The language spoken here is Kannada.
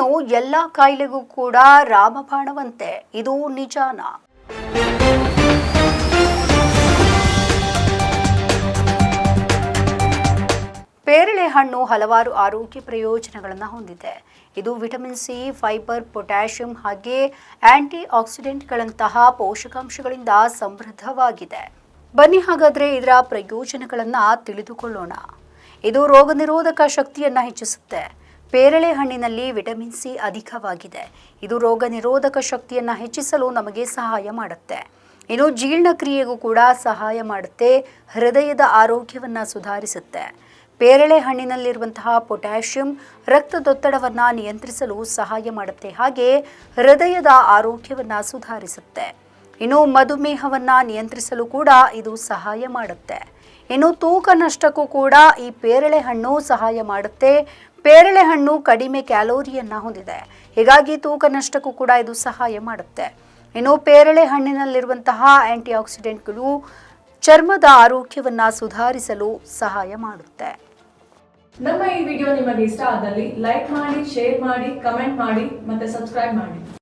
ಹಣ್ಣು ಎಲ್ಲ ಕಾಯಿಲೆಗೂ ಕೂಡ ರಾಮಬಾಣವಂತೆ. ಇದು ನಿಜಾನ. ಪೇರಳೆ ಹಣ್ಣು ಹಲವಾರು ಆರೋಗ್ಯ ಪ್ರಯೋಜನಗಳನ್ನು ಹೊಂದಿದೆ. ಇದು ವಿಟಮಿನ್ ಸಿ, ಫೈಬರ್, ಪೊಟ್ಯಾಷಿಯಂ ಹಾಗೆ ಆಂಟಿ ಆಕ್ಸಿಡೆಂಟ್ಗಳಂತಹ ಪೋಷಕಾಂಶಗಳಿಂದ ಸಮೃದ್ಧವಾಗಿದೆ. ಬನ್ನಿ ಹಾಗಾದರೆ ಇದರ ಪ್ರಯೋಜನಗಳನ್ನು ತಿಳಿದುಕೊಳ್ಳೋಣ. ಇದು ರೋಗ ನಿರೋಧಕ ಶಕ್ತಿಯನ್ನು ಹೆಚ್ಚಿಸುತ್ತೆ. ಪೇರಳೆ ಹಣ್ಣಿನಲ್ಲಿ ವಿಟಮಿನ್ ಸಿ ಅಧಿಕವಾಗಿದೆ. ಇದು ರೋಗ ನಿರೋಧಕ ಶಕ್ತಿಯನ್ನು ಹೆಚ್ಚಿಸಲು ನಮಗೆ ಸಹಾಯ ಮಾಡುತ್ತೆ. ಇನ್ನು ಜೀರ್ಣಕ್ರಿಯೆಗೂ ಕೂಡ ಸಹಾಯ ಮಾಡುತ್ತೆ, ಹೃದಯದ ಆರೋಗ್ಯವನ್ನು ಸುಧಾರಿಸುತ್ತೆ. ಪೇರಳೆ ಹಣ್ಣಿನಲ್ಲಿರುವಂತಹ ಪೊಟ್ಯಾಷಿಯಂ ರಕ್ತದೊತ್ತಡವನ್ನು ನಿಯಂತ್ರಿಸಲು ಸಹಾಯ ಮಾಡುತ್ತೆ. ಹಾಗೆ ಹೃದಯದ ಆರೋಗ್ಯವನ್ನು ಸುಧಾರಿಸುತ್ತೆ. ಇನ್ನು ಮಧುಮೇಹವನ್ನು ನಿಯಂತ್ರಿಸಲು ಕೂಡ ಇದು ಸಹಾಯ ಮಾಡುತ್ತೆ. ಇನ್ನು ತೂಕ ನಷ್ಟಕ್ಕೂ ಕೂಡ ಈ ಪೇರಳೆ ಹಣ್ಣು ಸಹಾಯ ಮಾಡುತ್ತೆ. ಪೇರಳೆ ಹಣ್ಣು ಕಡಿಮೆ ಕ್ಯಾಲೋರಿಯನ್ನು ಹೊಂದಿದೆ. ಹೀಗಾಗಿ ತೂಕ ನಷ್ಟಕ್ಕೂ ಕೂಡ ಇದು ಸಹಾಯ ಮಾಡುತ್ತೆ. ಇನ್ನು ಪೇರಳೆ ಹಣ್ಣಿನಲ್ಲಿರುವಂತಹ ಆಂಟಿ ಆಕ್ಸಿಡೆಂಟ್ಗಳು ಚರ್ಮದ ಆರೋಗ್ಯವನ್ನು ಸುಧಾರಿಸಲು ಸಹಾಯ ಮಾಡುತ್ತೆ. ನಮ್ಮ ಈ ವಿಡಿಯೋ ನಿಮಗೆ ಇಷ್ಟ ಆದಲ್ಲಿ ಲೈಕ್ ಮಾಡಿ, ಶೇರ್ ಮಾಡಿ, ಕಮೆಂಟ್ ಮಾಡಿ ಮತ್ತೆ ಸಬ್ಸ್ಕ್ರೈಬ್ ಮಾಡಿ.